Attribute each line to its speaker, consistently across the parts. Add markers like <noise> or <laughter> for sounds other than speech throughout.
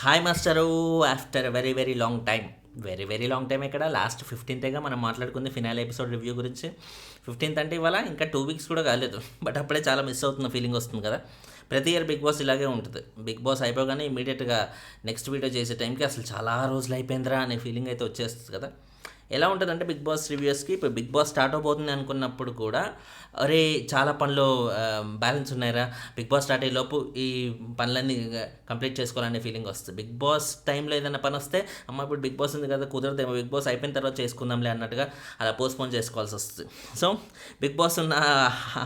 Speaker 1: Hi master after very very long time very very long time ఇక్కడ last ఫిఫ్టీన్తేగా మనం మాట్లాడుకుంది ఫినాల్ ఎపిసోడ్ రివ్యూ గురించి. ఫిఫ్టీన్త్ అంటే ఇవాళ ఇంకా టూ వీక్స్ కూడా కాలేదు. బట్ అప్పుడే చాలా మిస్ అవుతున్న ఫీలింగ్ వస్తుంది కదా. ప్రతి ఇయర్ బిగ్ బాస్ ఇలాగే ఉంటుంది. బిగ్ బాస్ అయిపోగానే ఇమీడియట్గా నెక్స్ట్ వీడియో చేసే టైంకి అసలు చాలా రోజులు అయిపోయిందిరా అనే ఫీలింగ్ అయితే వచ్చేస్తుంది కదా. ఎలా ఉంటుందంటే బిగ్ బాస్ రివ్యూస్కి ఇప్పుడు బిగ్ బాస్ స్టార్ట్ అవబోతుంది అనుకున్నప్పుడు కూడా అరే చాలా పనులు బ్యాలెన్స్ ఉన్నాయిరా. బిగ్ బాస్ స్టార్ట్ అయ్యేలోపు ఈ పనులన్నీ కంప్లీట్ చేసుకోవాలనే ఫీలింగ్ వస్తుంది. బిగ్ బాస్ టైంలో ఏదైనా పని వస్తే అమ్మ ఇప్పుడు బిగ్ బాస్ ఉంది కదా కుదరదేమో బిగ్ బాస్ అయిపోయిన తర్వాత చేసుకుందాంలే అన్నట్టుగా అలా పోస్ట్పోన్ చేసుకోవాల్సి వస్తుంది. సో బిగ్ బాస్ ఉన్న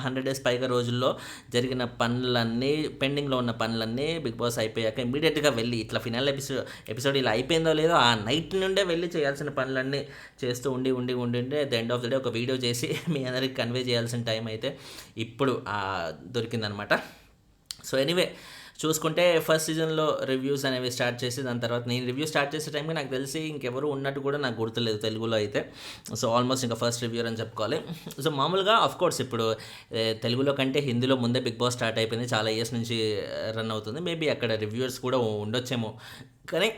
Speaker 1: హండ్రెడ్ డేస్ పైగా రోజుల్లో జరిగిన పనులన్నీ పెండింగ్లో ఉన్న పనులన్నీ బిగ్ బాస్ అయిపోయాక ఇమీడియట్గా వెళ్ళి ఇట్లా ఫినాల్ ఎపిసోడ్ ఎపిసోడ్ ఇలా అయిపోయిందో లేదో ఆ నైట్ నుండే వెళ్ళి చేయాల్సిన పనులన్నీ చేస్తూ ఉండి ఉండి ఉండి ఉండి the end of the day ఒక వీడియో చేసి మీ అందరికి కన్వే చేయాల్సిన టైం అయితే ఇప్పుడు దొరికిందనమాట సో ఎనీవే చూసుకుంటే ఫస్ట్ సీజన్లో రివ్యూస్ అనేవి స్టార్ట్ చేసి దాని తర్వాత నేను రివ్యూ స్టార్ట్ చేసే టైంకి నాకు తెలిసి ఇంకెవరు ఉన్నట్టు కూడా నాకు గుర్తులేదు తెలుగులో అయితే. సో ఆల్మోస్ట్ ఇంకా ఫస్ట్ రివ్యూర్ అని చెప్పుకోవాలి. సో మామూలుగా ఆఫ్ కోర్స్ ఇప్పుడు తెలుగులో కంటే హిందీలో ముందే బిగ్ బాస్ స్టార్ట్ అయిపోయింది. చాలా ఇయర్స్ నుంచి రన్ అవుతుంది. మేబీ అక్కడ రివ్యూర్స్ కూడా ఉండొచ్చేమో. కానీ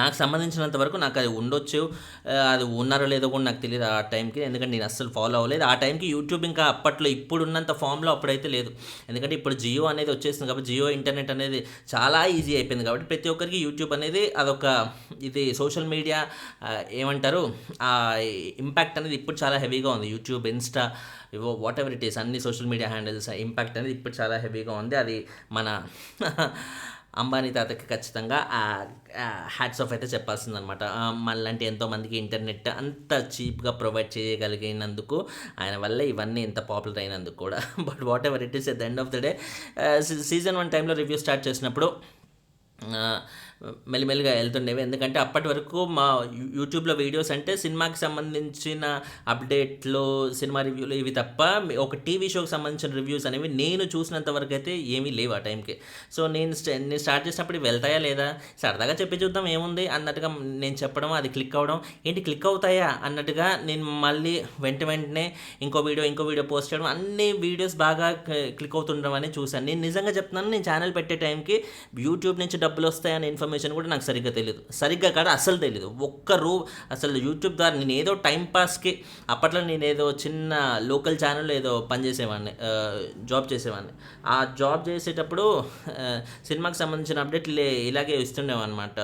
Speaker 1: నాకు సంబంధించినంత వరకు నాకు అది ఉండొచ్చు. అది ఉన్నారో లేదో కూడా నాకు తెలియదు ఆ టైంకి. ఎందుకంటే నేను అస్సలు ఫాలో అవ్వలేదు. ఆ టైంకి యూట్యూబ్ ఇంకా అప్పట్లో ఇప్పుడు ఉన్నంత ఫామ్లో అప్పుడైతే లేదు. ఎందుకంటే ఇప్పుడు జియో అనేది వచ్చేసింది కాబట్టి జియో ఇంటర్నెట్ అనేది చాలా ఈజీ అయిపోయింది కాబట్టి ప్రతి ఒక్కరికి యూట్యూబ్ అనేది అదొక ఇది సోషల్ మీడియా ఏమంటారు ఆ ఇంపాక్ట్ అనేది ఇప్పుడు చాలా హెవీగా ఉంది. యూట్యూబ్ ఇన్స్టా ఇవో వాట్ ఎవర్ ఇట్ ఈస్ అన్ని సోషల్ మీడియా హ్యాండిల్స్ ఇంపాక్ట్ అనేది ఇప్పుడు చాలా హెవీగా ఉంది. అది మన అంబానీ తాతకి ఖచ్చితంగా హ్యాట్స్ ఆఫ్ అయితే చెప్పాల్సిందనమాట. మళ్ళంటే ఎంతోమందికి ఇంటర్నెట్ అంత చీప్గా ప్రొవైడ్ చేయగలిగినందుకు ఆయన వల్ల ఇవన్నీ ఇంత పాపులర్ అయినందుకు కూడా. But whatever it is at the end of the day season one టైంలో రివ్యూ స్టార్ట్ చేసినప్పుడు మెల్లిమెల్లిగా వెళ్తుండేవి. ఎందుకంటే అప్పటి వరకు మా యూట్యూబ్లో వీడియోస్ అంటే సినిమాకి సంబంధించిన అప్డేట్లు సినిమా రివ్యూలు ఇవి తప్ప ఒక టీవీ షోకి సంబంధించిన రివ్యూస్ అనేవి నేను చూసినంత వరకు అయితే ఏమీ లేవు ఆ టైంకి. సో నేను నేను స్టార్ట్ చేసినప్పుడు వెళ్తాయా లేదా? సరదాగా చెప్పి చూద్దాం ఏముంది అన్నట్టుగా నేను చెప్పడం అది క్లిక్ అవ్వడం. ఏంటి క్లిక్ అవుతాయా అన్నట్టుగా నేను మళ్ళీ వెంట వెంటనే ఇంకో వీడియో ఇంకో వీడియో పోస్ట్ చేయడం అన్ని వీడియోస్ బాగా క్లిక్ అవుతుండడం అని చూశాను. నేను నిజంగా చెప్తున్నాను నేను ఛానల్ పెట్టే టైంకి యూట్యూబ్ నుంచి డబ్బులు వస్తాయని ఇన్ఫర్మేషన్ కూడా నాకు సరిగ్గా తెలియదు సరిగ్గా కాదు అసలు తెలియదు ఒక్క రూ అసలు యూట్యూబ్ ద్వారా నేను ఏదో టైంపాస్కి అప్పట్లో నేను ఏదో చిన్న లోకల్ ఛానల్లో ఏదో పనిచేసేవాడిని జాబ్ చేసేవాడిని. ఆ జాబ్ చేసేటప్పుడు సినిమాకి సంబంధించిన అప్డేట్లు ఇలాగే ఇస్తుండేవన్నమాట.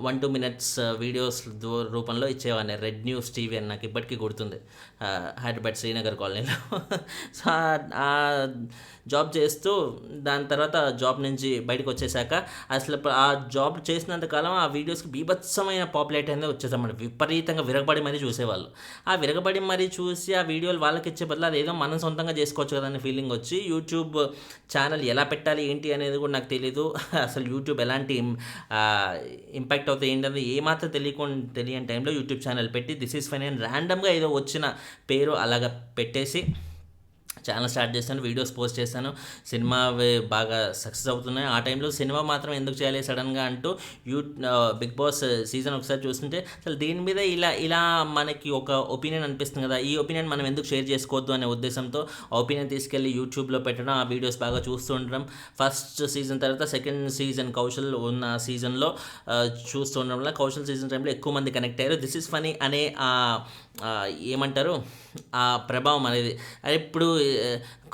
Speaker 1: వన్ టూ మినిట్స్ వీడియోస్ రూపంలో ఇచ్చేవాడిని. రెడ్ న్యూస్ టీవీ అని నాకు ఇప్పటికీ గుర్తుంది. హైదరాబాద్ శ్రీనగర్ కాలనీలో. సో ఆ- జాబ్ చేస్తూ దాని తర్వాత జాబ్ నుంచి బయటకు వచ్చేసాక అసలు ఆ జాబ్ చేసినంత కాలం ఆ వీడియోస్కి బీభత్సమైన పాపులేట్ అనేది వచ్చేసామండి విపరీతంగా విరగబడి మరీ చూసేవాళ్ళు. ఆ విరగబడి మరీ చూసి ఆ వీడియోలు వాళ్ళకి ఇచ్చే బదులు అదేదో మనం సొంతంగా చేసుకోవచ్చు కదా ఫీలింగ్ వచ్చి యూట్యూబ్ ఛానల్ ఎలా పెట్టాలి ఏంటి అనేది కూడా నాకు తెలియదు అసలు యూట్యూబ్ ఎలాంటి ఇంపాక్ట్ అవుతుంది ఏంటనేది ఏమాత్రం తెలియకుండా తెలియని టైంలో యూట్యూబ్ ఛానల్ పెట్టి దిస్ ఈస్ ఫైన్ అండ్ ర్యాండమ్గా ఏదో వచ్చిన పేరు అలాగ పెట్టేసి ఛానల్ స్టార్ట్ చేశాను వీడియోస్ పోస్ట్ చేశాను. సినిమా బాగా సక్సెస్ అవుతున్నాయి. ఆ టైంలో సినిమా మాత్రం ఎందుకు చేయాలి సడన్గా అంటూ యూ బిగ్ బాస్ సీజన్ ఒకసారి చూస్తుంటే అసలు దీని మీద ఇలా ఇలా మనకి ఒక ఒపీనియన్ అనిపిస్తుంది కదా. ఈ ఒపీనియన్ మనం ఎందుకు షేర్ చేసుకోవద్దు అనే ఉద్దేశంతో ఆ ఒపీనియన్ తీసుకెళ్ళి యూట్యూబ్లో పెట్టడం ఆ వీడియోస్ బాగా చూస్తూ ఉండడం ఫస్ట్ సీజన్ తర్వాత సెకండ్ సీజన్ కౌశల్ ఉన్న సీజన్లో చూస్తూ ఉండడం వల్ల కౌశల్ సీజన్ టైంలో ఎక్కువ మంది కనెక్ట్ అయ్యారు. దిస్ ఇస్ ఫనీ అనే ఏమంటారు? ఆ ప్రభావం అనేది. ఇప్పుడు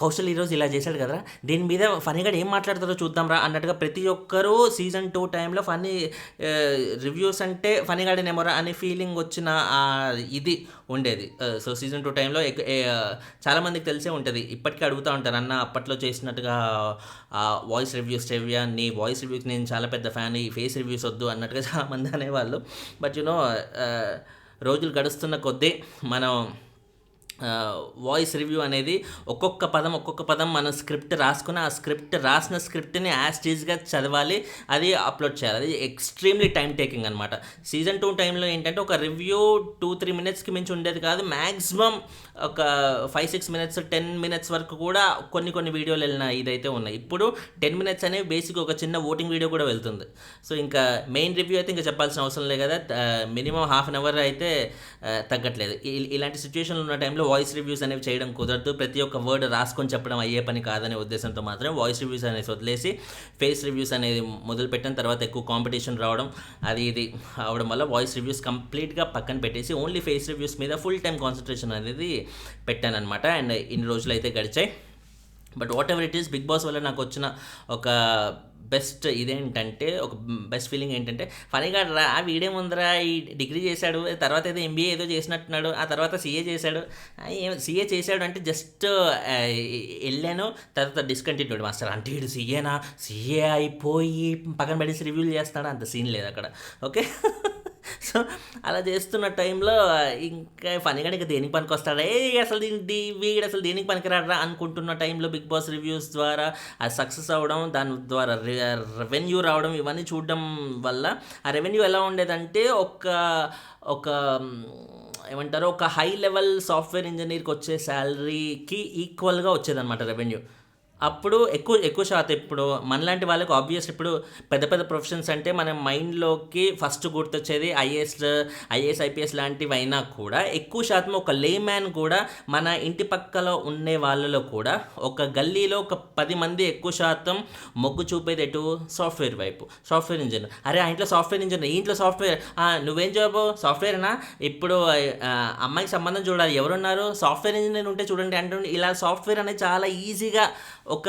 Speaker 1: కౌశల్ ఈరోజు ఇలా చేశాడు కదా. దీని మీద ఫనీగా ఏం మాట్లాడతారో చూద్దాంరా అన్నట్టుగా ప్రతి ఒక్కరూ సీజన్ టూ టైంలో ఫనీ రివ్యూస్ అంటే ఫనీగాడేనేమోరా అనే ఫీలింగ్ వచ్చిన ఇది ఉండేది. సో సీజన్ టూ టైంలో చాలామందికి తెలిసే ఉంటుంది. ఇప్పటికీ అడుగుతూ ఉంటారు అన్న అప్పట్లో చేసినట్టుగా వాయిస్ రివ్యూస్ చెవ్యా నీ వాయిస్ రివ్యూస్ నేను చాలా పెద్ద ఫ్యాన్ ఈ ఫేస్ రివ్యూస్ వద్దు అన్నట్టుగా చాలామంది అనేవాళ్ళు. బట్ యునో రోజులు గడుస్తున్న కొద్దీ మనం వాయిస్ రివ్యూ అనేది ఒక్కొక్క పదం ఒక్కొక్క పదం మనం స్క్రిప్ట్ రాసుకుని ఆ స్క్రిప్ట్ రాసిన స్క్రిప్ట్ని యాజ్ టీజ్గా చదవాలి అది అప్లోడ్ చేయాలి. అది ఎక్స్ట్రీమ్లీ టైం టేకింగ్ అనమాట సీజన్ టూ టైంలో ఏంటంటే ఒక రివ్యూ టూ త్రీ మినిట్స్కి మించి ఉండేది కాదు. మ్యాక్సిమం ఒక five six minutes ten minutes వరకు కూడా కొన్ని కొన్ని వీడియోలు వెళ్ళిన ఇదైతే ఉన్నాయి. ఇప్పుడు టెన్ మినిట్స్ అనేవి బేసిక్ ఒక చిన్న ఓటింగ్ వీడియో కూడా వెళ్తుంది. సో ఇంకా మెయిన్ రివ్యూ అయితే ఇంకా చెప్పాల్సిన అవసరం లేదు కదా. మినిమం హాఫ్ అన్ అవర్ అయితే తగ్గట్లేదు. ఇలాంటి సిచ్యువేషన్లు ఉన్న టైంలో వాయిస్ రివ్యూస్ అనేవి చేయడం కుదరదు. ప్రతి ఒక్క వర్డ్ రాసుకొని చెప్పడం అయ్యే పని కాదనే ఉద్దేశంతో మాత్రం వాయిస్ రివ్యూస్ అనేసి వదిలేసి ఫేస్ రివ్యూస్ అనేది మొదలుపెట్టిన తర్వాత ఎక్కువ కాంపిటీషన్ రావడం అది ఇది అవడం వల్ల వాయిస్ రివ్యూస్ కంప్లీట్గా పక్కన పెట్టేసి ఓన్లీ ఫేస్ రివ్యూస్ మీద ఫుల్ టైం కాన్సన్ట్రేషన్ అనేది పెట్టాను అనమాట అండ్ ఇన్ని రోజులు అయితే గడిచాయి. But whatever it is big boss వల్ల నాకు వచ్చిన ఒక బెస్ట్ ఇదేంటంటే ఒక బెస్ట్ ఫీలింగ్ ఏంటంటే ఫనీగా రా వీడేముందరా ఈ డిగ్రీ చేశాడు తర్వాత ఏదో ఎంబీఏ ఏదో చేసినట్టున్నాడు ఆ తర్వాత సీఏ చేశాడు సీఏ చేశాడు అంటే జస్ట్ వెళ్ళాను తర్వాత డిస్కంటిన్యూడ్ మాస్టర్. అంటే వీడు సీఏనా సీఏ అయిపోయి పక్కన పడేసి రివ్యూలు చేస్తాడు? అంత సీన్ లేదు అక్కడ. ఓకే? <laughs> సో అలా చేస్తున్న టైంలో ఇంకా ఫనీగా ఇంకా దేనికి పనికి వస్తాడా ఏ అసలు దీని వీడు అసలు దేనికి పనికిరాడరా అనుకుంటున్న టైంలో బిగ్ బాస్ రివ్యూస్ ద్వారా అది సక్సెస్ అవ్వడం దాని ద్వారా రెవెన్యూ రావడం ఇవన్నీ చూడడం వల్ల ఆ రెవెన్యూ ఎలా ఉండేదంటే ఒక ఒక ఏమంటారు ఒక హై లెవెల్ సాఫ్ట్వేర్ ఇంజనీర్కి వచ్చే శాలరీకి ఈక్వల్గా వచ్చేదన్నమాట రెవెన్యూ అప్పుడు ఎక్కువ ఎక్కువ శాతం ఇప్పుడు మనలాంటి వాళ్ళకి ఆబ్వియస్ ఇప్పుడు పెద్ద పెద్ద ప్రొఫెషన్స్ అంటే మన మైండ్లోకి ఫస్ట్ గుర్తొచ్చేది ఐఏఎస్ ఐఏఎస్ ఐపీఎస్ లాంటివి అయినా కూడా ఎక్కువ శాతం ఒక లేమ్యాన్ కూడా మన ఇంటి పక్కలో ఉండే వాళ్ళలో కూడా ఒక గల్లీలో ఒక పది మంది ఎక్కువ శాతం మొగ్గు చూపేది ఎటు? సాఫ్ట్వేర్ వైపు. సాఫ్ట్వేర్ ఇంజనీర్ అరే ఆ ఇంట్లో సాఫ్ట్వేర్ ఇంజనీర్ ఇంట్లో సాఫ్ట్వేర్ నువ్వేం జాబ్ సాఫ్ట్వేర్నా ఇప్పుడు అమ్మాయికి సంబంధం చూడాలి. ఎవరున్నారు? సాఫ్ట్వేర్ ఇంజనీర్ ఉంటే చూడండి అంటే ఇలా సాఫ్ట్వేర్ అనేది చాలా ఈజీగా ఒక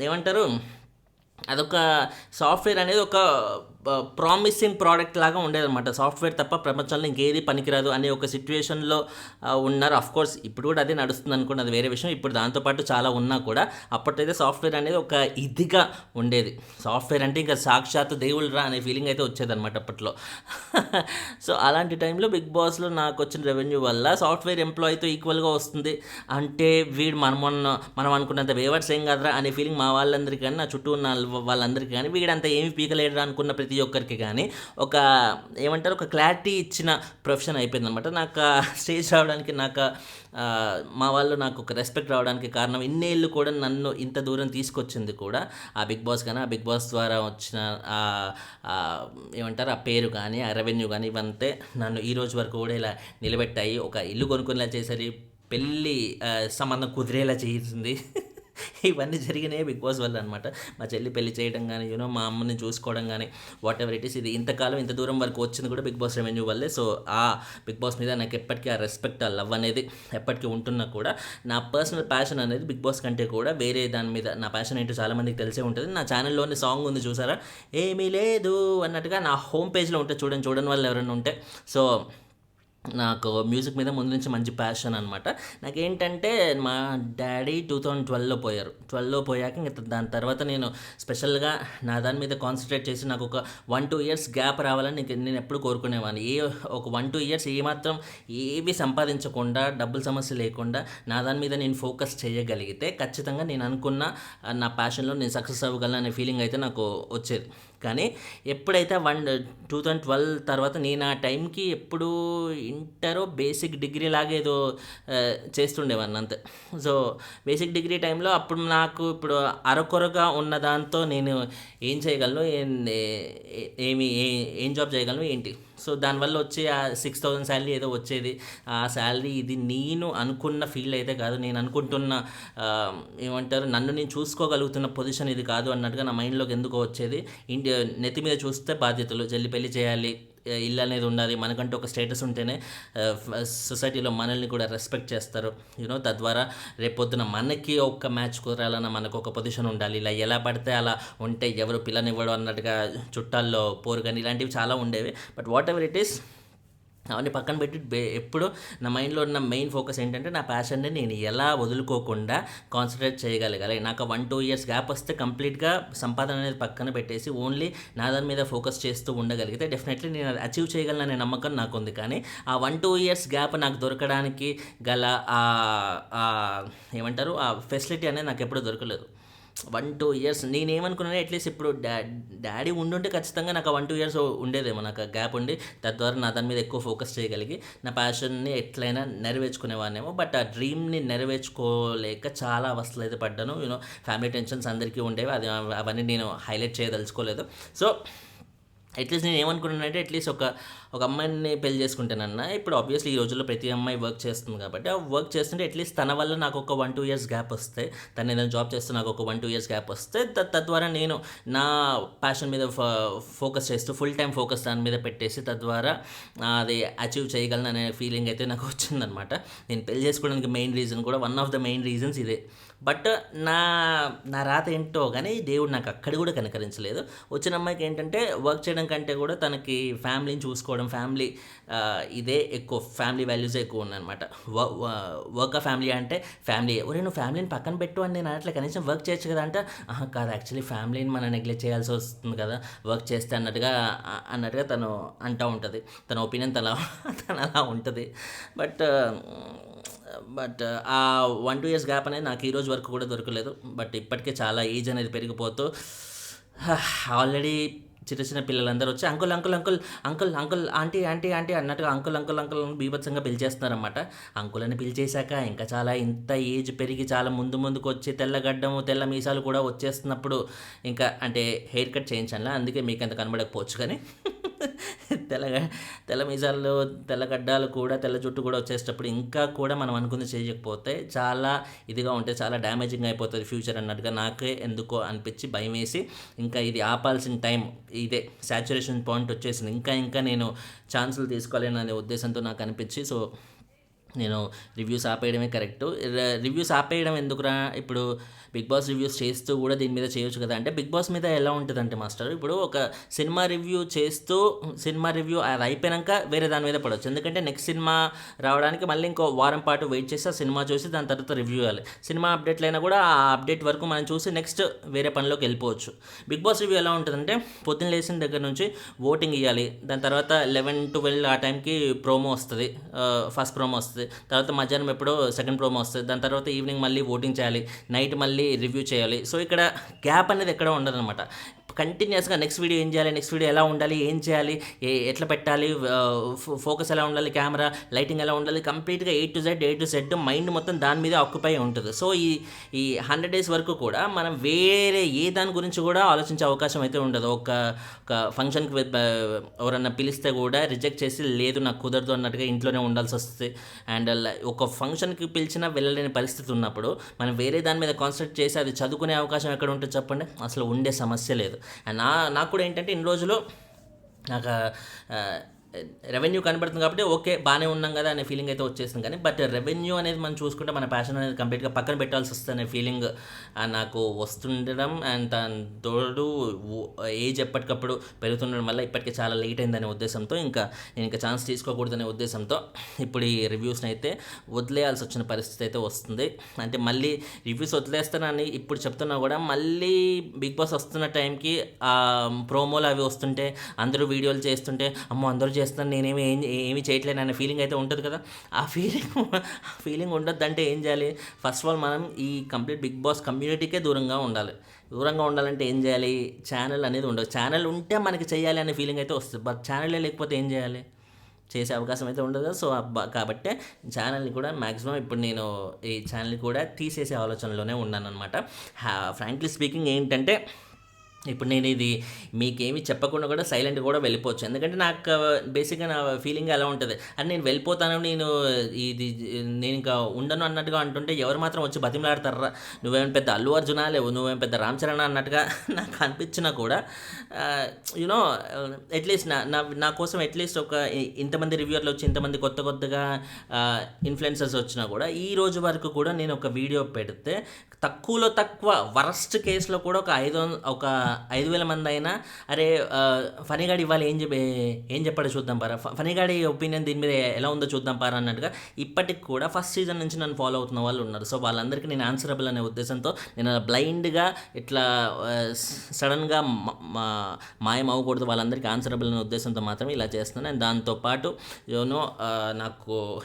Speaker 1: ఏమంటారు అదొక సాఫ్ట్వేర్ అనేది ఒక ప్రామిసింగ్ ప్రోడక్ట్ లాగా ఉండేదన్నమాట. సాఫ్ట్వేర్ తప్ప ప్రపంచంలో ఇంకేది పనికిరాదు అనే ఒక సిచ్యువేషన్లో ఉన్నారు. అఫ్ కోర్స్ ఇప్పుడు కూడా అదే నడుస్తుంది అనుకోండి అది వేరే విషయం. ఇప్పుడు దాంతోపాటు చాలా ఉన్నా కూడా అప్పట్లయితే సాఫ్ట్వేర్ అనేది ఒక ఇదిగా ఉండేది. సాఫ్ట్వేర్ అంటే ఇంకా సాక్షాత్ దేవుళ్ళు రా అనే ఫీలింగ్ అయితే వచ్చేదన్నమాట అప్పట్లో. <laughs> సో అలాంటి టైంలో బిగ్ బాస్లో నాకు వచ్చిన రెవెన్యూ వల్ల సాఫ్ట్వేర్ ఎంప్లాయీతో ఈక్వల్గా వస్తుంది. అంటే వీడు మన మొన్న మనం అనుకున్నంత వేవర్స్ ఏం కదరా అనే ఫీలింగ్ మా వాళ్ళందరికీ కానీ నా చుట్టూ ఉన్న వాళ్ళందరికీ కానీ వీడంతా ఏమి పీకలేడురా అనుకున్న ప్రతి ప్రతి ఒక్కరికి కానీ ఒక ఏమంటారు ఒక క్లారిటీ ఇచ్చిన ప్రొఫెషన్ అయిపోయింది అనమాట నాకు స్టేజ్ రావడానికి నాకు మా వాళ్ళు నాకు ఒక రెస్పెక్ట్ రావడానికి కారణం ఇన్నేళ్ళు కూడా నన్ను ఇంత దూరం తీసుకొచ్చింది కూడా ఆ బిగ్ బాస్ కానీ ఆ బిగ్ బాస్ ద్వారా వచ్చిన ఏమంటారు ఆ పేరు కానీ ఆ రెవెన్యూ కానీ ఇవంతే నన్ను ఈ రోజు వరకు కూడా ఇలా నిలబెట్టాయి. ఒక ఇల్లు కొనుక్కునేలా చేసరి పెళ్ళి సంబంధం కుదిరేలా చేసింది. ఇవన్నీ జరిగినాయి బిగ్ బాస్ వల్ల అనమాట మా చెల్లి పెళ్ళి చేయడం కానీ యూనో మా అమ్మని చూసుకోవడం కానీ వాట్ ఎవర్ ఇట్ ఈస్ ఇది ఇంతకాలం ఇంత దూరం వరకు వచ్చింది కూడా బిగ్ బాస్ రెవెన్యూ వల్లే. సో ఆ బిగ్ బాస్ మీద నాకు ఎప్పటికీ ఆ రెస్పెక్ట్ ఆ లవ్ అనేది ఎప్పటికీ ఉంటున్నా కూడా నా పర్సనల్ ప్యాషన్ అనేది బిగ్ బాస్ కంటే కూడా వేరే దాని మీద నా ప్యాషన్ ఏంటో చాలామందికి తెలిసే ఉంటుంది. నా ఛానల్లోని సాంగ్ ఉంది చూసారా? ఏమీ లేదు అన్నట్టుగా నా హోమ్ పేజ్లో ఉంటే చూడండి చూడని వాళ్ళు ఎవరైనా ఉంటే. సో నాకు మ్యూజిక్ మీద ముందు నుంచి మంచి ప్యాషన్ అనమాట నాకేంటంటే మా డాడీ టూ థౌజండ్ ట్వెల్వ్లో పోయారు. ట్వెల్వ్లో పోయాక ఇంకా దాని తర్వాత నేను స్పెషల్గా నా దాని మీద కాన్సన్ట్రేట్ చేసి నాకు ఒక వన్ టూ ఇయర్స్ గ్యాప్ రావాలని నేను ఎప్పుడు కోరుకునేవాడిని. ఏ ఒక వన్ టూ ఇయర్స్ ఏమాత్రం ఏవి సంపాదించకుండా డబ్బుల సమస్య లేకుండా నా దాని మీద నేను ఫోకస్ చేయగలిగితే ఖచ్చితంగా నేను అనుకున్న నా ప్యాషన్లో నేను సక్సెస్ అవ్వగలను అనే ఫీలింగ్ అయితే నాకు వచ్చేది. కానీ ఎప్పుడైతే వన్ టూ థౌజండ్ ట్వెల్వ్ తర్వాత నేను ఆ టైంకి ఎప్పుడు ఇంటరో బేసిక్ డిగ్రీ లాగా ఏదో ఆ, చేస్తుండేవాడిని అంతే సో బేసిక్ డిగ్రీ టైంలో అప్పుడు నాకు ఇప్పుడు అరకొరగా ఉన్న దాంతో నేను ఏం చేయగలను? ఏమి ఏ- ఏం జాబ్ చేయగలను? ఏంటి? సో దానివల్ల వచ్చే ఆ సిక్స్ థౌజండ్ శాలరీ ఏదో వచ్చేది. ఆ శాలరీ ఇది నేను అనుకున్న ఫీల్డ్ అయితే కాదు. నేను అనుకుంటున్న ఏమంటారు నన్ను నేను చూసుకోగలుగుతున్న పొజిషన్ ఇది కాదు అన్నట్టుగా నా మైండ్లోకి ఎందుకో వచ్చేది. ఇంటి నెత్తి మీద చూస్తే బాధ్యతలు. జల్లి పెళ్ళి చేయాలి. ఇల్లు అనేది ఉండాలి. మనకంటూ ఒక స్టేటస్ ఉంటేనే సొసైటీలో మనల్ని కూడా రెస్పెక్ట్ చేస్తారు. యూనో తద్వారా రేపొద్దున మనకి ఒక మ్యాచ్ కుదరాలన్న మనకు ఒక పొజిషన్ ఉండాలి. ఇలా ఎలా పడితే అలా ఉంటే ఎవరు పిల్లనివ్వడం అన్నట్టుగా చుట్టాల్లో పోరు కానీ ఇలాంటివి చాలా ఉండేవి. But whatever it is అవన్నీ పక్కన పెట్టి ఎప్పుడు నా మైండ్లో ఉన్న మెయిన్ ఫోకస్ ఏంటంటే నా ప్యాషన్ని నేను ఎలా వదులుకోకుండా కాన్సన్ట్రేట్ చేయగలగాలి. నాకు వన్ టూ ఇయర్స్ గ్యాప్ వస్తే కంప్లీట్గా సంపాదన అనేది పక్కన పెట్టేసి ఓన్లీ నా దాని మీద ఫోకస్ చేస్తూ ఉండగలిగితే డెఫినెట్లీ నేను అచీవ్ చేయగలననే నమ్మకం నాకు ఉంది కానీ ఆ వన్ టూ ఇయర్స్ గ్యాప్ నాకు దొరకడానికి గల ఏమంటారు? ఆ ఫెసిలిటీ అనేది నాకు ఎప్పుడూ దొరకలేదు. వన్ టూ ఇయర్స్ నేనేమనుకున్నాను అట్లీస్ట్ ఇప్పుడు డా డాడీ ఉండుంటే ఖచ్చితంగా నాకు వన్ టూ ఇయర్స్ ఉండేదేమో నాకు గ్యాప్ ఉండి. తద్వారా నా దాని మీద ఎక్కువ ఫోకస్ చేయగలిగి నా ప్యాషన్ని ఎట్లయినా నెరవేర్చుకునేవాడినేమో బట్ ఆ డ్రీమ్ని నెరవేర్చుకోలేక చాలా అవస్థలు అయితే పడ్డాను. యూనో ఫ్యామిలీ టెన్షన్స్ అందరికీ ఉండేవి అది అవన్నీ నేను హైలైట్ చేయదలుచుకోలేదు. సో అట్లీస్ట్ నేను ఏమనుకున్నానంటే అట్లీస్ట్ ఒక ఒక అమ్మాయిని పెళ్ళి చేసుకుంటానన్నా ఇప్పుడు ఆబ్వియస్లీ ఈ రోజుల్లో ప్రతి అమ్మాయి వర్క్ చేస్తుంది కాబట్టి ఆ వర్క్ చేస్తుంటే అట్లీస్ట్ తన వల్ల నాకు ఒక వన్ టూ ఇయర్స్ గ్యాప్ వస్తే తను ఏదైనా జాబ్ చేస్తే నాకు ఒక వన్ టూ ఇయర్స్ గ్యాప్ వస్తే తద్వారా నేను నా ప్యాషన్ మీద ఫోకస్ చేస్తూ ఫుల్ టైం ఫోకస్ దాని మీద పెట్టేసి తద్వారా అది అచీవ్ చేయగలను అనే ఫీలింగ్ అయితే నాకు వచ్చిందనమాట నేను పెళ్ళి చేసుకోవడానికి మెయిన్ రీజన్ కూడా one of the main reasons ఇదే. బట్ నా నా రాత ఏంటో కానీ దేవుడు నాకు అక్కడ కూడా కనకరించలేదు. వచ్చిన అమ్మాయికి ఏంటంటే వర్క్ చేయడం కంటే కూడా తనకి ఫ్యామిలీని చూసుకోవడం ఫ్యామిలీ ఇదే ఎక్కువ ఫ్యామిలీ వాల్యూస్ ఎక్కువ ఉన్నాయన్నమాట వర్క్ ఫ్యామిలీ అంటే ఫ్యామిలీ. ఒరే నువ్వు ఫ్యామిలీని పక్కన పెట్టు అని నేను అట్లా కనీసం వర్క్ చేయొచ్చు కదా అంటే "ఆహా, కాదు యాక్చువల్లీ ఫ్యామిలీని మనం నెగ్లెక్ట్ చేయాల్సి వస్తుంది కదా వర్క్ చేస్తే అన్నట్టుగా అన్నట్టుగా తను అంటూ ఉంటుంది. తన ఒపీనియన్ తన <laughs> తన అలా ఉంటుంది. బట్ బట్ ఆ వన్ టూ ఇయర్స్ గ్యాప్ అనేది నాకు ఈరోజు వరకు కూడా దొరకలేదు. బట్ ఇప్పటికే చాలా ఏజ్ అనేది పెరిగిపోతూ ఆల్రెడీ చిన్న చిన్న పిల్లలందరూ వచ్చి uncle uncle uncle uncle uncle aunty aunty aunty అన్నట్టుగా అంకుల్ అంకుల్ అంకుల్ అని బీభత్సంగా పిలిచేస్తున్నారన్నమాట. అంకుల్ అని పిలిచేశాక ఇంకా చాలా ఇంత ఏజ్ పెరిగి చాలా ముందు ముందుకు వచ్చి తెల్లగడ్డము తెల్ల మీసాలు కూడా వచ్చేస్తున్నప్పుడు ఇంకా అంటే హెయిర్ కట్ చేయించాను అందుకే మీకు అంత కనబడకపోవచ్చు కానీ. <laughs> తెల్లగ తెల్ల మీసాలు తెల్లగడ్డాలు కూడా తెల్ల జుట్టు కూడా వచ్చేటప్పుడు ఇంకా కూడా మనం అనుకుంది చేయకపోతే చాలా ఇదిగా ఉంటే చాలా డ్యామేజింగ్ అయిపోతుంది ఫ్యూచర్ అన్నట్టుగా నాకే ఎందుకో అనిపించి భయం వేసి ఇంకా ఇది ఆపాల్సిన టైం ఇదే. సాచురేషన్ పాయింట్ వచ్చేసింది. ఇంకా ఇంకా నేను ఛాన్సులు తీసుకోవాలని అనే ఉద్దేశంతో నాకు అనిపించి సో నేను రివ్యూస్ ఆపేయడమే కరెక్ట్ రివ్యూస్ ఆపేయడం ఎందుకురా? ఇప్పుడు బిగ్ బాస్ రివ్యూస్ చేస్తూ కూడా దీని మీద చేయొచ్చు కదా? అంటే బిగ్ బాస్ మీద ఎలా ఉంటుందంటే మాస్టర్ ఇప్పుడు ఒక సినిమా రివ్యూ చేస్తూ సినిమా రివ్యూ అది అయిపోయాక వేరే దాని మీద పడవచ్చు ఎందుకంటే నెక్స్ట్ సినిమా రావడానికి మళ్ళీ ఇంకో వారం పాటు వెయిట్ చేసి ఆ సినిమా చూసి దాని తర్వాత రివ్యూ ఇవ్వాలి. సినిమా అప్డేట్లు అయినా కూడా ఆ అప్డేట్ వరకు మనం చూసి నెక్స్ట్ వేరే పనిలోకి వెళ్ళిపోవచ్చు. బిగ్ బాస్ రివ్యూ ఎలా ఉంటుందంటే పొద్దున్న లేచిన దగ్గర నుంచి ఓటింగ్ ఇవ్వాలి దాని తర్వాత లెవెన్ ట్వెల్వ్ ఆ టైంకి ప్రోమో వస్తుంది. ఫస్ట్ ప్రోమో వస్తుంది. తర్వాత మధ్యాహ్నం ఎప్పుడో సెకండ్ ప్రోమో వస్తుంది. దాని తర్వాత ఈవినింగ్ మళ్ళీ ఓటింగ్ చేయాలి. నైట్ మళ్ళీ రివ్యూ చేయాలి. సో ఇక్కడ గ్యాప్ అనేది ఎక్కడ ఉండదన్నమాట. కంటిన్యూస్గా నెక్స్ట్ వీడియో ఏం చేయాలి? నెక్స్ట్ వీడియో ఎలా ఉండాలి? ఏం చేయాలి? ఏ ఎట్లా పెట్టాలి? ఫోకస్ ఎలా ఉండాలి? కెమెరా లైటింగ్ ఎలా ఉండాలి? కంప్లీట్గా A to Z A to Z mind మొత్తం దాని మీద ఆక్యుపై ఉంటుంది. సో ఈ ఈ హండ్రెడ్ డేస్ వరకు కూడా మనం వేరే ఏ దాని గురించి కూడా ఆలోచించే అవకాశం అయితే ఉండదు. ఒక ఒక ఫంక్షన్కి ఎవరన్నా పిలిస్తే కూడా రిజెక్ట్ చేసి లేదు నాకు కుదరదు అన్నట్టుగా ఇంట్లోనే ఉండాల్సి వస్తుంది. అండ్ ఒక ఫంక్షన్కి పిలిచినా వెళ్ళలేని పరిస్థితి ఉన్నప్పుడు మనం వేరే దాని మీద కాన్సన్ట్రేట్ చేసి అది చదువుకునే అవకాశం ఎక్కడ ఉంటుంది చెప్పండి? అసలు ఉండే సమస్య లేదు. అండ్ నా నాకు కూడా ఏంటంటే ఇన్ని రోజులు నాకు రెవెన్యూ కనబడుతుంది కాబట్టి ఓకే బాగానే ఉన్నాం కదా అనే ఫీలింగ్ అయితే వచ్చేసింది కానీ బట్ రెవెన్యూ అనేది మనం చూసుకుంటే మన ప్యాషన్ అనేది కంప్లీట్గా పక్కన పెట్టాల్సి వస్తుంది ఫీలింగ్ నాకు వస్తుండడం అండ్ దాని తోడు ఏజ్ ఎప్పటికప్పుడు పెరుగుతుండడం వల్ల ఇప్పటికే చాలా లేట్ అయిందనే ఉద్దేశంతో ఇంకా నేను ఇంకా ఛాన్స్ తీసుకోకూడదనే ఉద్దేశంతో ఇప్పుడు ఈ రివ్యూస్ని అయితే వదిలేయాల్సి వచ్చిన పరిస్థితి అయితే వస్తుంది. అంటే మళ్ళీ రివ్యూస్ వదిలేస్తానని ఇప్పుడు చెప్తున్నా కూడా మళ్ళీ బిగ్ బాస్ వస్తున్న టైంకి ప్రోమోలు అవి వస్తుంటే అందరూ వీడియోలు చేస్తుంటే అమ్మో అందరూ చేస్తాను నేనేమి ఏం ఏమి చేయట్లేను అనే ఫీలింగ్ అయితే ఉంటుంది కదా. ఆ ఫీలింగ్ ఆ ఫీలింగ్ ఉండొద్దంటే ఏం చేయాలి? ఫస్ట్ ఆఫ్ ఆల్ మనం ఈ కంప్లీట్ బిగ్ బాస్ కమ్యూనిటీకే దూరంగా ఉండాలి. దూరంగా ఉండాలంటే ఏం చేయాలి? ఛానల్ అనేది ఉండదు. ఛానల్ ఉంటే మనకి చేయాలి అనే ఫీలింగ్ అయితే వస్తుంది. బట్ ఛానలే లేకపోతే ఏం చేయాలి? చేసే అవకాశం అయితే ఉండదు సో కాబట్టి ఛానల్ని కూడా మ్యాక్సిమం ఇప్పుడు నేను ఈ ఛానల్ని కూడా తీసేసే ఆలోచనలోనే ఉన్నాను అనమాట ఫ్రాంక్లీ స్పీకింగ్ ఏంటంటే ఇప్పుడు నేను ఇది మీకేమి చెప్పకుండా కూడా సైలెంట్ కూడా వెళ్ళిపోవచ్చు. ఎందుకంటే నాకు బేసిక్గా నా ఫీలింగ్ ఎలా ఉంటుంది. అని నేను వెళ్ళిపోతాను నేను ఇది నేను ఇంకా ఉండను అన్నట్టుగా అంటుంటే ఎవరు మాత్రం వచ్చి బతిమలాడతారా? నువ్వేం పెద్ద అల్లు అర్జున లేవు నువ్వేం పెద్ద రామ్ చరణ్ అన్నట్టుగా <laughs> నాకు అనిపించినా కూడా యూనో అట్లీస్ట్ నా నా నా కోసం అట్లీస్ట్ ఒక ఇంతమంది రివ్యూర్లు వచ్చి ఇంతమంది కొత్త కొత్తగా ఇన్ఫ్లుయెన్సర్స్ వచ్చినా కూడా ఈ రోజు వరకు కూడా నేను ఒక వీడియో పెడితే తక్కువలో తక్కువ వరస్ట్ కేసులో కూడా ఒక ఐదు ఒక ఐదు వేల మంది అయినా అరే ఫనీగాడి ఇవాళ ఏం చెప్పే ఏం చెప్పాడో చూద్దాం పారా. ఫ- ఫనీగాడి ఒపీనియన్ దీని మీద ఎలా ఉందో చూద్దాం పారా అన్నట్టుగా ఇప్పటికి కూడా ఫస్ట్ సీజన్ నుంచి నన్ను ఫాలో అవుతున్న వాళ్ళు ఉన్నారు. సో వాళ్ళందరికీ నేను ఆన్సరబుల్ అనే ఉద్దేశంతో నేను బ్లైండ్గా ఇట్లా సడన్గా మాయం అవ్వకూడదు వాళ్ళందరికీ ఆన్సరబుల్ అనే ఉద్దేశంతో మాత్రమే ఇలా చేస్తున్నాను. అండ్ దాంతోపాటు యూనో నాకు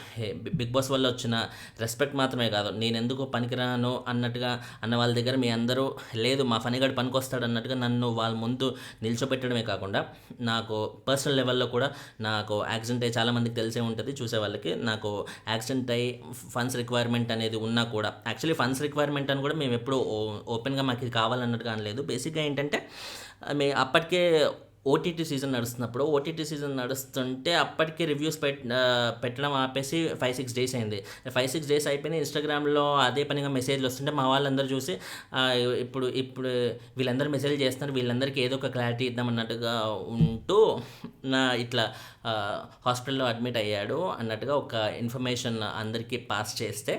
Speaker 1: బిగ్ బాస్ వల్ల వచ్చిన రెస్పెక్ట్ మాత్రమే కాదు. నేను ఎందుకు పనికిరాను అన్నట్టుగా అన్న వాళ్ళ దగ్గర మీ అందరూ లేదు మా ఫనీగాడు పనికొస్తాడు అన్నట్టుగా నన్ను వాళ్ళ ముందు నిల్చోబెట్టడమే కాకుండా నాకు పర్సనల్ లెవెల్లో కూడా నాకు యాక్సిడెంట్ అయ్యి చాలామందికి తెలిసే ఉంటుంది చూసే వాళ్ళకి. నాకు యాక్సిడెంట్ అయ్యి ఫండ్స్ రిక్వైర్మెంట్ అనేది ఉన్నా కూడా యాక్చువల్లీ ఫండ్స్ రిక్వైర్మెంట్ అని కూడా మేము ఎప్పుడు ఓపెన్గా మాకు ఇది కావాలన్నట్టుగా అనలేదు. బేసిక్గా ఏంటంటే మే అప్పటికే ఓటీటీ సీజన్ నడుస్తున్నప్పుడు ఓటీటీ సీజన్ నడుస్తుంటే అప్పటికే రివ్యూస్ పెట్ పెట్టడం ఆపేసి ఫైవ్ సిక్స్ డేస్ అయింది. ఫైవ్ సిక్స్ డేస్ అయిపోయినా ఇన్స్టాగ్రామ్లో అదే పనిగా మెసేజ్లు వస్తుంటే మా వాళ్ళందరూ చూసి ఇప్పుడు ఇప్పుడు వీళ్ళందరూ మెసేజ్ చేస్తున్నారు. వీళ్ళందరికీ ఏదో ఒక క్లారిటీ ఇద్దామన్నట్టుగా ఉంటూ నా ఇట్లా హాస్పిటల్లో అడ్మిట్ అయ్యాడు అన్నట్టుగా ఒక ఇన్ఫర్మేషన్ అందరికీ పాస్ చేస్తే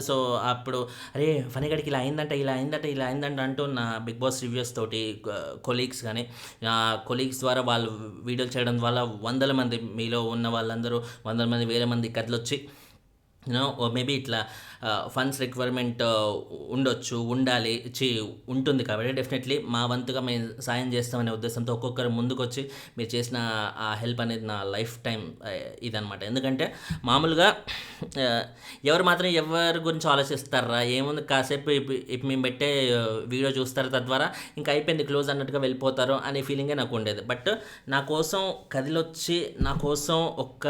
Speaker 1: సో అప్పుడు అరే ఫనీగడికి ఇలా అయిందంట ఇలా అయిందంట ఇలా అయిందంట అంటూ నా బిగ్ బాస్ రివ్యూస్ తోటి కొలీగ్స్ కానీ నా కొలీగ్స్ ద్వారా వాళ్ళు వీడియోలు చేయడం వల్ల వందల మంది మీలో ఉన్న వాళ్ళందరూ వందల మంది వేల మంది కథలొచ్చి యూనో మేబీ ఇట్లా ఫండ్స్ రిక్వైర్మెంట్ ఉండొచ్చు ఉండాలి చి ఉంటుంది కాబట్టి డెఫినెట్లీ మా వంతుగా మేము సాయం చేస్తామనే ఉద్దేశంతో ఒక్కొక్కరు ముందుకొచ్చి మీరు చేసిన ఆ హెల్ప్ అనేది నా లైఫ్ టైం ఇదనమాట ఎందుకంటే మామూలుగా ఎవరు మాత్రం ఎవరి గురించి ఆలోచిస్తారా? ఏముంది? కాసేపు ఇప్పుడు మేము పెట్టే వీడియో చూస్తారు తద్వారా ఇంకా అయిపోయింది క్లోజ్ అన్నట్టుగా వెళ్ళిపోతారు అనే ఫీలింగే నాకు ఉండేది. బట్ నా కోసం కదిలొచ్చి నా కోసం ఒక్క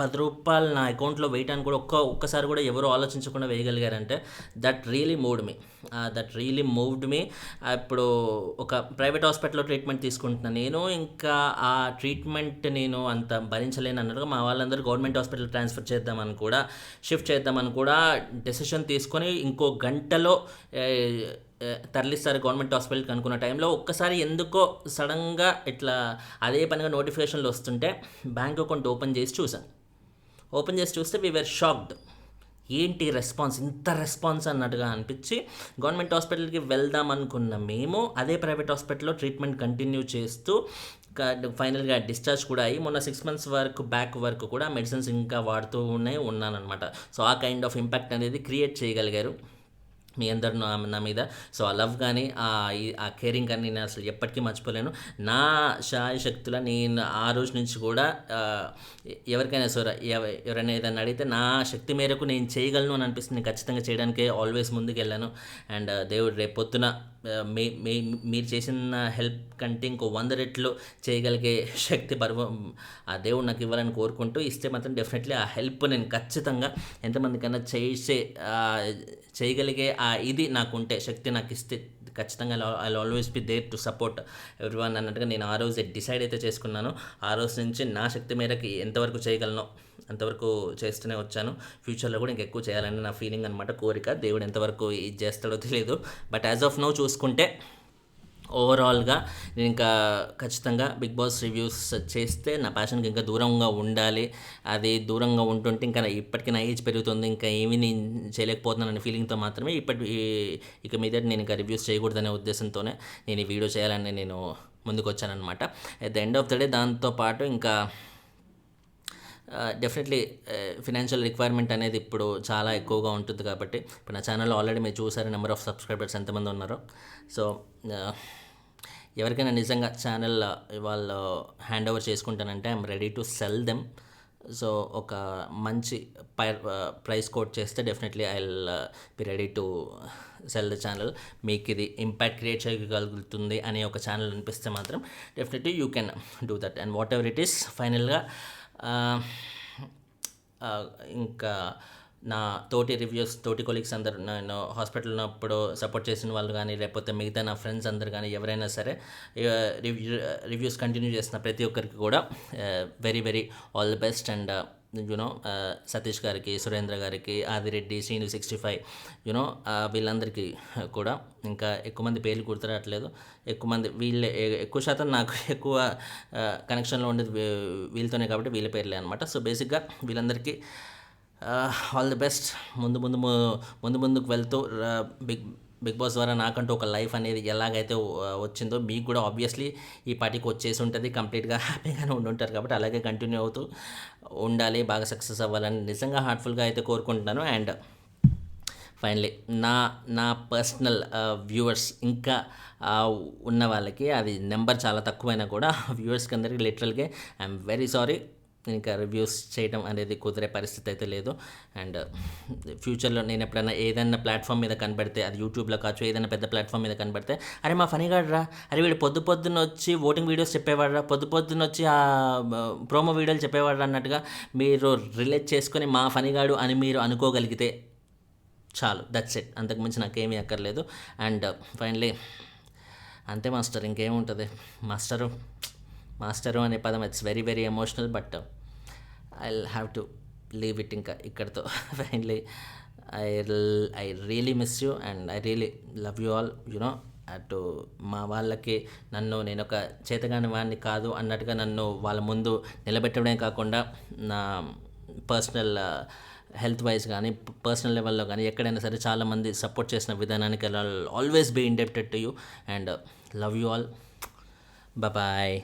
Speaker 1: పది రూపాయలు నా అకౌంట్లో వేయటానికి కూడా ఒక్క ఒక్కసారి కూడా ఎవరు ఆలోచించకుండా వేయగలిగారంటే that really moved me. That really moved me. ఇప్పుడు ఒక ప్రైవేట్ హాస్పిటల్లో ట్రీట్మెంట్ తీసుకుంటున్నాను నేను ఇంకా ఆ ట్రీట్మెంట్ నేను అంత భరించలేను అన్నట్టుగా మా వాళ్ళందరూ గవర్నమెంట్ హాస్పిటల్ ట్రాన్స్ఫర్ చేద్దామని కూడా షిఫ్ట్ చేద్దామని కూడా డెసిషన్ తీసుకొని ఇంకో గంటలో తరలిస్తారు గవర్నమెంట్ హాస్పిటల్కి అనుకున్న టైంలో. ఒక్కసారి ఎందుకో సడన్గా ఇట్లా అదే పనిగా నోటిఫికేషన్లు వస్తుంటే బ్యాంక్ అకౌంట్ ఓపెన్ చేసి చూసాను ఓపెన్ చేసి చూస్తే వీ వేర్ షాక్డ్. ఏంటి రెస్పాన్స్? ఇంత రెస్పాన్స్ అన్నట్టుగా అనిపించి గవర్నమెంట్ హాస్పిటల్కి వెళ్దాం అనుకున్న మేము అదే ప్రైవేట్ హాస్పిటల్లో ట్రీట్మెంట్ కంటిన్యూ చేస్తూ ఫైనల్గా డిశ్చార్జ్ కూడా అయ్యి మొన్న సిక్స్ మంత్స్ వరకు బ్యాక్ వరకు కూడా మెడిసిన్స్ ఇంకా వాడుతూనే ఉన్నానమాట ఉన్నానన్నమాట. సో ఆ కైండ్ ఆఫ్ ఇంపాక్ట్ అనేది క్రియేట్ చేయగలిగారు. మీ అందరు నా మీద. సో ఆ లవ్ కానీ ఆ ఆ కేరింగ్ కానీ నేను అసలు ఎప్పటికీ మర్చిపోలేను. నా శాయ శక్తుల నేను ఆ రోజు నుంచి కూడా ఎవరికైనా సరే ఎవరైనా ఏదైనా అడిగితే నా శక్తి మేరకు నేను చేయగలను అని అనిపిస్తుంది. ఖచ్చితంగా చేయడానికే ఆల్వేస్ ముందుకు వెళ్ళాను అండ్ దేవుడు రేపు పొద్దున మీ మీ మీరు చేసిన హెల్ప్ కంటే ఇంకో వంద రెట్లు చేయగలిగే శక్తి పర్వం ఆ దేవుడు నాకు ఇవ్వాలని కోరుకుంటూ ఇస్తే మాత్రం డెఫినెట్లీ ఆ హెల్ప్ నేను ఖచ్చితంగా ఎంతమందికైనా చేసే చేయగలిగే ఆ ఇది నాకు ఉంటే శక్తి నాకు ఇస్తే ఖచ్చితంగా I always be there to support every one అన్నట్టుగా నేను ఆ రోజు డిసైడ్ అయితే చేసుకున్నాను. ఆ రోజు నుంచి నా శక్తి మేరకు ఎంతవరకు చేయగలను అంతవరకు చేస్తూనే వచ్చాను. ఫ్యూచర్లో కూడా ఇంకెక్కువ చేయాలని నా ఫీలింగ్ అనమాట కోరిక దేవుడు ఎంతవరకు ఇది చేస్తాడో తెలియదు బట్ యాజ్ ఆఫ్ నో చూసుకుంటే ఓవరాల్గా నేను ఇంకా ఖచ్చితంగా బిగ్ బాస్ రివ్యూస్ చేస్తే నా ప్యాషన్కి ఇంకా దూరంగా ఉండాలి. అది దూరంగా ఉంటుంటే ఇంకా ఇప్పటికీ నా ఏజ్ పెరుగుతుంది. ఇంకా ఏమీ నేను చేయలేకపోతున్నాను ఫీలింగ్తో మాత్రమే ఇప్పటి ఇక మీద నేను ఇంకా రివ్యూస్ చేయకూడదనే ఉద్దేశంతోనే నేను ఈ వీడియో చేయాలని నేను ముందుకు వచ్చానమాట at the end of the day దాంతోపాటు ఇంకా డెఫినెట్లీ ఫినాన్షియల్ రిక్వైర్మెంట్ అనేది ఇప్పుడు చాలా ఎక్కువగా ఉంటుంది కాబట్టి ఇప్పుడు నా ఛానల్లో ఆల్రెడీ మీరు చూసారు నెంబర్ ఆఫ్ సబ్స్క్రైబర్స్ ఎంతమంది ఉన్నారో. సో ఎవరికైనా నిజంగా ఛానల్ వాళ్ళు hand over చేసుకుంటానంటే I'm ready to sell them so ఒక మంచి పై ప్రైస్ కోట్ చేస్తే definitely I be ready to sell the channel మీకు ఇది ఇంపాక్ట్ క్రియేట్ చేయగలుగుతుంది అనే ఒక ఛానల్ అనిపిస్తే మాత్రం definitely you can do that and whatever it is ఫైనల్గా ఇంకా నా తోటి రివ్యూస్ తోటి కొలీగ్స్ అందరు నేను హాస్పిటల్ ఉన్నప్పుడు సపోర్ట్ చేసిన వాళ్ళు కానీ లేకపోతే మిగతా నా ఫ్రెండ్స్ అందరు కానీ ఎవరైనా సరే రివ్యూ రివ్యూస్ కంటిన్యూ చేసిన ప్రతి ఒక్కరికి కూడా very very all the best and you know Satish uh, గారికి సురేంద్ర గారికి Adireddy Srinu sixty five you know వీళ్ళందరికీ కూడా ఇంకా ఎక్కువ మంది పేర్లు గుర్తురావట్లేదు. ఎక్కువ మంది వీళ్ళే ఎక్కువ శాతం నాకు <laughs> ఎక్కువ uh, కనెక్షన్లో ఉండేది వీ- వీళ్ళతోనే కాబట్టి వీళ్ళ పేర్లే అనమాట సో బేసిక్గా వీళ్ళందరికీ ఆల్ ది బెస్ట్ ముందు ముందు ము- ముందు ముందుకు వెళ్తూ uh, బిగ్ బిగ్ బాస్ ద్వారా నాకంటూ ఒక లైఫ్ అనేది ఎలాగైతే వచ్చిందో మీకు కూడా ఆబ్వియస్లీ ఈ పార్టీకి వచ్చేసి ఉంటుంది కంప్లీట్గా హ్యాపీగానే ఉండి ఉంటారు కాబట్టి అలాగే కంటిన్యూ అవుతూ ఉండాలి బాగా సక్సెస్ అవ్వాలని నిజంగా హార్ట్ఫుల్గా అయితే కోరుకుంటున్నాను. అండ్ ఫైనలీ నా నా పర్సనల్ వ్యూవర్స్ ఇంకా ఉన్న వాళ్ళకి అది నెంబర్ చాలా తక్కువైనా కూడా <laughs> వ్యూవర్స్కి అందరికీ లిటరల్గా ఐఎమ్ వెరీ సారీ ఇంకా రివ్యూస్ చేయడం అనేది కుదిరే పరిస్థితి అయితే లేదు. అండ్ ఫ్యూచర్లో నేను ఎప్పుడైనా ఏదైనా ప్లాట్ఫామ్ మీద కనబడితే అది యూట్యూబ్లో కావచ్చు ఏదైనా పెద్ద ప్లాట్ఫామ్ మీద కనబడితే అరే మా ఫనీగాడు రా అరే వీడు పొద్దు పొద్దున్న వచ్చి ఓటింగ్ వీడియోస్ చెప్పేవాడు రా పొద్దు పొద్దున్న వచ్చి ఆ ప్రోమో వీడియోలు చెప్పేవాడు అన్నట్టుగా మీరు రిలేట్ చేసుకొని మా ఫనీగాడు అని మీరు అనుకోగలిగితే చాలు దట్స్ ఇట్ అంతకుమించి నాకేమీ అక్కర్లేదు. అండ్ ఫైనలీ అంతే మాస్టర్ ఇంకేముంటుంది? మాస్టరు మాస్టరు అనే పదం it's very very emotional but I have to leave it ఇంకా ఇక్కడితో. Finally I I really miss you and I really love you all you know అటు మా వాళ్ళకి నన్ను నేను ఒక చేతగాని వాడిని కాదు అన్నట్టుగా నన్ను వాళ్ళ ముందు నిలబెట్టడమే కాకుండా నా పర్సనల్ హెల్త్ వైజ్ కానీ పర్సనల్ లెవెల్లో కానీ ఎక్కడైనా సరే చాలామంది సపోర్ట్ చేసిన విధానానికి always be indebted to you and love you all bye